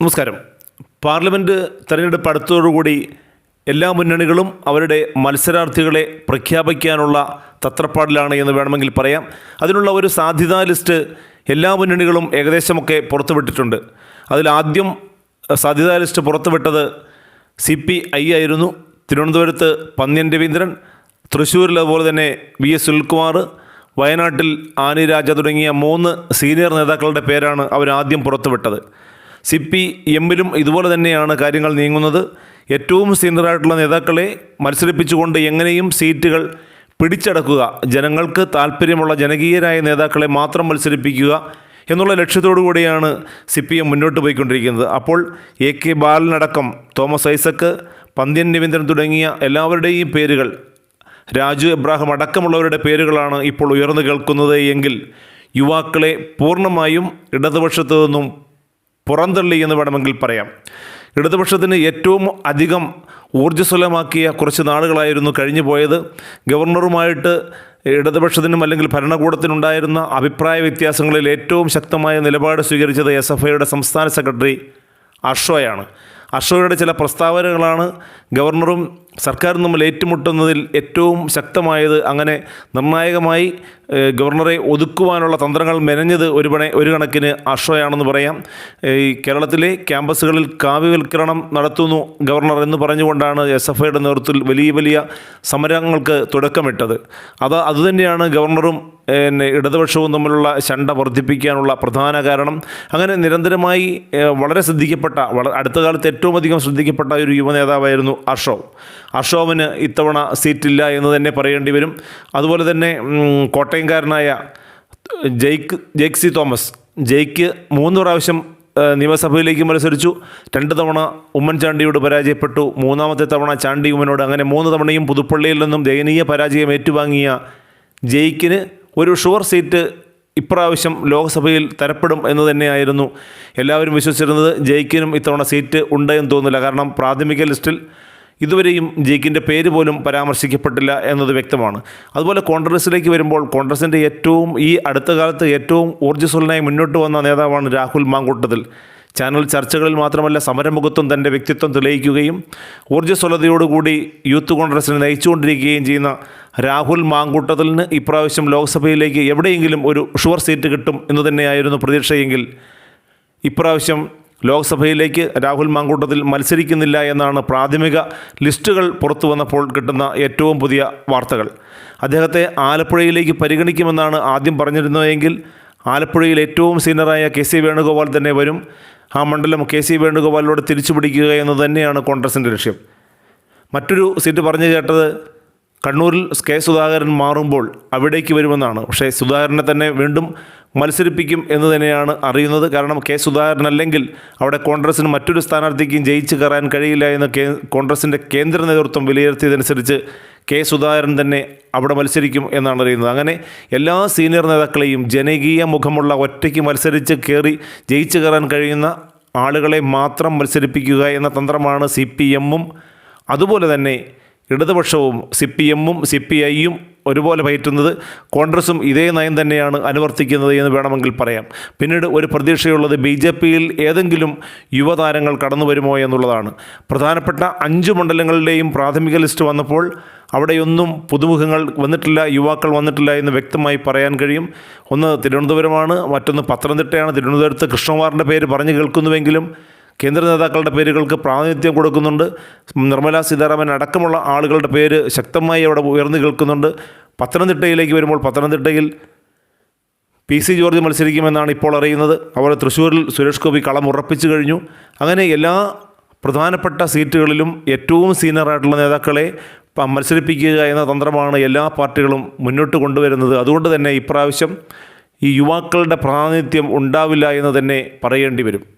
നമസ്കാരം. പാർലമെന്റ് തെരഞ്ഞെടുപ്പ് അടുത്തോടുകൂടി എല്ലാ മുന്നണികളും അവരുടെ മത്സരാർത്ഥികളെ പ്രഖ്യാപിക്കാനുള്ള തത്രപ്പാടിലാണ് എന്ന് വേണമെങ്കിൽ പറയാം. അതിനുള്ള ഒരു സാധ്യതാ ലിസ്റ്റ് എല്ലാ മുന്നണികളും ഏകദേശമൊക്കെ പുറത്തുവിട്ടിട്ടുണ്ട്. അതിലാദ്യം സാധ്യതാ ലിസ്റ്റ് പുറത്തുവിട്ടത് സി പി ഐ ആയിരുന്നു. തിരുവനന്തപുരത്ത് പന്നിയൻ രവീന്ദ്രൻ തൃശ്ശൂരിൽ അതുപോലെ തന്നെ വി എസ് സുനിൽകുമാർ വയനാട്ടിൽ ആനി രാജ തുടങ്ങിയ മൂന്ന് സീനിയർ നേതാക്കളുടെ പേരാണ് അവരാദ്യം പുറത്തുവിട്ടത്. സി പി എമ്മിലും ഇതുപോലെ തന്നെയാണ് കാര്യങ്ങൾ നീങ്ങുന്നത്. ഏറ്റവും സീനിയറായിട്ടുള്ള നേതാക്കളെ മത്സരിപ്പിച്ചുകൊണ്ട് എങ്ങനെയും സീറ്റുകൾ പിടിച്ചടക്കുക. ജനങ്ങൾക്ക് താല്പര്യമുള്ള ജനകീയരായ നേതാക്കളെ മാത്രം മത്സരിപ്പിക്കുക എന്നുള്ള ലക്ഷ്യത്തോടു കൂടിയാണ് സി പി എം മുന്നോട്ട് പോയിക്കൊണ്ടിരിക്കുന്നത്. അപ്പോൾ എ കെ ബാലനടക്കം തോമസ് ഐസക്ക് പന്ത്യൻ രവീന്ദ്രൻ തുടങ്ങിയ എല്ലാവരുടെയും പേരുകൾ രാജു എബ്രാഹിം അടക്കമുള്ളവരുടെ പേരുകളാണ് ഇപ്പോൾ ഉയർന്നു കേൾക്കുന്നത് എങ്കിൽ യുവാക്കളെ പൂർണമായും ഇടതുപക്ഷത്തു നിന്നും പുറന്തള്ളി എന്ന് വേണമെങ്കിൽ പറയാം. ഇടതുപക്ഷത്തിന് ഏറ്റവും അധികം ഊർജസ്വലമാക്കിയ കുറച്ച് നാളുകളായിരുന്നു കഴിഞ്ഞു പോയത്. ഗവർണറുമായിട്ട് ഇടതുപക്ഷത്തിനും അല്ലെങ്കിൽ ഭരണകൂടത്തിനുണ്ടായിരുന്ന അഭിപ്രായ വ്യത്യാസങ്ങളിൽ ഏറ്റവും ശക്തമായ നിലപാട് സ്വീകരിച്ചത് എസ് എഫ് ഐയുടെ സംസ്ഥാന സെക്രട്ടറി അഷോയാണ്. അഷോയുടെ ചില പ്രസ്താവനകളാണ് ഗവർണറും സർക്കാരും നമ്മൾ ഏറ്റുമുട്ടുന്നതിൽ ഏറ്റവും ശക്തമായത് അങ്ങനെ നിർണായകമായി ഗവർണറെ ഒതുക്കുവാനുള്ള തന്ത്രങ്ങൾ മെനഞ്ഞത് ഒരു പണ ഒരു കണക്കിന് അഷോയാണെന്ന് പറയാം. ഈ കേരളത്തിലെ ക്യാമ്പസുകളിൽ കാവ്യവൽക്കരണം നടത്തുന്നു ഗവർണർ എന്ന് പറഞ്ഞുകൊണ്ടാണ് എസ് എഫ് ഐയുടെ നേതൃത്വത്തിൽ വലിയ വലിയ സമരങ്ങൾക്ക് തുടക്കമിട്ടത്. അത് അതുതന്നെയാണ് ഗവർണറും പിന്നെ ഇടതുപക്ഷവും തമ്മിലുള്ള ശണ്ട വർദ്ധിപ്പിക്കാനുള്ള പ്രധാന കാരണം. അങ്ങനെ നിരന്തരമായി വളരെ ശ്രദ്ധിക്കപ്പെട്ട അടുത്ത കാലത്ത് ഏറ്റവും അധികം ശ്രദ്ധിക്കപ്പെട്ട ഒരു യുവ നേതാവായിരുന്നു അഷോ അഷോവിന് ഇത്തവണ സീറ്റില്ല എന്ന് തന്നെ പറയേണ്ടി വരും. അതുപോലെ തന്നെ കോട്ടയംകാരനായ ജയ്ക്ക് ജെയ്ക്ക് സി തോമസ് ജയ്ക്ക് മൂന്ന് പ്രാവശ്യം നിയമസഭയിലേക്ക് മത്സരിച്ചു. രണ്ട് തവണ ഉമ്മൻചാണ്ടിയോട് പരാജയപ്പെട്ടു. മൂന്നാമത്തെ തവണ ചാണ്ടി ഉമ്മനോട് അങ്ങനെ മൂന്ന് തവണയും പുതുപ്പള്ളിയിൽ നിന്നും ദയനീയ പരാജയം ഏറ്റുവാങ്ങിയ ജെയ്ക്കിന് ഒരു ഷുവർ സീറ്റ് ഇപ്രാവശ്യം ലോക്സഭയിൽ തരപ്പെടും എന്ന് തന്നെയായിരുന്നു എല്ലാവരും വിശ്വസിച്ചിരുന്നത്. ജയിക്കിനും ഇത്തവണ സീറ്റ് ഉണ്ട് എന്ന് തോന്നുന്നില്ല കാരണം പ്രാഥമിക ലിസ്റ്റിൽ ഇതുവരെയും ജയിക്കിന്റെ പേര് പോലും പരാമർശിക്കപ്പെട്ടില്ല എന്നത് വ്യക്തമാണ്. അതുപോലെ കോൺഗ്രസിലേക്ക് വരുമ്പോൾ കോൺഗ്രസിന്റെ ഏറ്റവും ഈ അടുത്ത കാലത്ത് ഏറ്റവും ഊർജസ്വലനായി മുന്നോട്ട് വന്ന നേതാവാണ് രാഹുൽ മാങ്കൂട്ടത്തിൽ. ചാനൽ ചർച്ചകളിൽ മാത്രമല്ല സമരമുഖത്തും തന്റെ വ്യക്തിത്വം തെളിയിക്കുകയും ഊർജസ്വലതയോടുകൂടി യൂത്ത് കോൺഗ്രസിനെ നയിച്ചുകൊണ്ടിരിക്കുകയും ചെയ്യുന്ന രാഹുൽ മാങ്കൂട്ടത്തിലിന് ഇപ്രാവശ്യം ലോക്സഭയിലേക്ക് എവിടെയെങ്കിലും ഒരു ഷുവർ സീറ്റ് കിട്ടും എന്ന് തന്നെയായിരുന്നു പ്രതീക്ഷയെങ്കിൽ ഇപ്രാവശ്യം ലോക്സഭയിലേക്ക് രാഹുൽ മാങ്കൂട്ടത്തിൽ മത്സരിക്കുന്നില്ല എന്നാണ് പ്രാഥമിക ലിസ്റ്റുകൾ പുറത്തു വന്നപ്പോൾ കിട്ടുന്ന ഏറ്റവും പുതിയ വാർത്തകൾ. അദ്ദേഹത്തെ ആലപ്പുഴയിലേക്ക് പരിഗണിക്കുമെന്നാണ് ആദ്യം പറഞ്ഞിരുന്നതെങ്കിൽ ആലപ്പുഴയിൽ ഏറ്റവും സീനിയറായ കെ സി വേണുഗോപാൽ തന്നെ വരും. ആ മണ്ഡലം കെ സി വേണുഗോപാലിലൂടെ തിരിച്ചു പിടിക്കുക എന്ന് തന്നെയാണ് കോൺഗ്രസിന്റെ ലക്ഷ്യം. മറ്റൊരു സീറ്റ് പറഞ്ഞു കേട്ടത് കണ്ണൂരിൽ കെ സുധാകരൻ മാറുമ്പോൾ അവിടേക്ക് വരുമെന്നാണ്. പക്ഷേ സുധാകരനെ തന്നെ വീണ്ടും മത്സരിപ്പിക്കും എന്ന് തന്നെയാണ് അറിയുന്നത്. കാരണം കെ സുധാകരൻ അല്ലെങ്കിൽ അവിടെ കോൺഗ്രസിന് മറ്റൊരു സ്ഥാനാർത്ഥിക്കും ജയിച്ച് കയറാൻ കഴിയില്ല എന്ന് കേ കോൺഗ്രസിന്റെ കേന്ദ്ര നേതൃത്വം വിലയിരുത്തിയതനുസരിച്ച് കെ സുധാകരൻ തന്നെ അവിടെ മത്സരിക്കും എന്നാണ് അറിയുന്നത്. അങ്ങനെ എല്ലാ സീനിയർ നേതാക്കളെയും ജനകീയ മുഖമുള്ള ഒറ്റയ്ക്ക് മത്സരിച്ച് കയറി ജയിച്ച് കയറാൻ കഴിയുന്ന ആളുകളെ മാത്രം മത്സരിപ്പിക്കുക എന്ന തന്ത്രമാണ് സി പി എമ്മും. അതുപോലെ തന്നെ ഇടതുപക്ഷവും സി പി എമ്മും സി പി ഐയും ഒരുപോലെ പയറ്റുന്നത് കോൺഗ്രസും ഇതേ നയം തന്നെയാണ് അനുവർത്തിക്കുന്നത് എന്ന് വേണമെങ്കിൽ പറയാം. പിന്നീട് ഒരു പ്രതീക്ഷയുള്ളത് ബി ജെ പിയിൽ ഏതെങ്കിലും യുവതാരങ്ങൾ കടന്നു വരുമോ എന്നുള്ളതാണ്. പ്രധാനപ്പെട്ട അഞ്ച് മണ്ഡലങ്ങളുടെയും പ്രാഥമിക ലിസ്റ്റ് വന്നപ്പോൾ അവിടെയൊന്നും പുതുമുഖങ്ങൾ വന്നിട്ടില്ല യുവാക്കൾ വന്നിട്ടില്ല എന്ന് വ്യക്തമായി പറയാൻ കഴിയും. ഒന്ന് തിരുവനന്തപുരമാണ് മറ്റൊന്ന് പത്തനംതിട്ടയാണ്. തിരുവനന്തപുരത്ത് കൃഷ്ണകുമാറിന്റെ പേര് പറഞ്ഞു കേൾക്കുന്നുവെങ്കിലും കേന്ദ്ര നേതാക്കളുടെ പേരുകൾക്ക് പ്രാതിനിധ്യം കൊടുക്കുന്നുണ്ട്. നിർമ്മലാ സീതാരാമൻ അടക്കമുള്ള ആളുകളുടെ പേര് ശക്തമായി അവിടെ ഉയർന്നു കേൾക്കുന്നുണ്ട്. പത്തനംതിട്ടയിലേക്ക് വരുമ്പോൾ പത്തനംതിട്ടയിൽ പി സി ജോർജ് മത്സരിക്കുമെന്നാണ് ഇപ്പോൾ അറിയുന്നത്. അതുപോലെ തൃശ്ശൂരിൽ സുരേഷ് ഗോപി കളം ഉറപ്പിച്ചു കഴിഞ്ഞു. അങ്ങനെ എല്ലാ പ്രധാനപ്പെട്ട സീറ്റുകളിലും ഏറ്റവും സീനിയറായിട്ടുള്ള നേതാക്കളെ മത്സരിപ്പിക്കുക എന്ന തന്ത്രമാണ് എല്ലാ പാർട്ടികളും മുന്നോട്ട് കൊണ്ടുവരുന്നത്. അതുകൊണ്ട് തന്നെ ഇപ്രാവശ്യം ഈ യുവാക്കളുടെ പ്രാതിനിധ്യം ഉണ്ടാവില്ല എന്ന് തന്നെ പറയേണ്ടി വരും.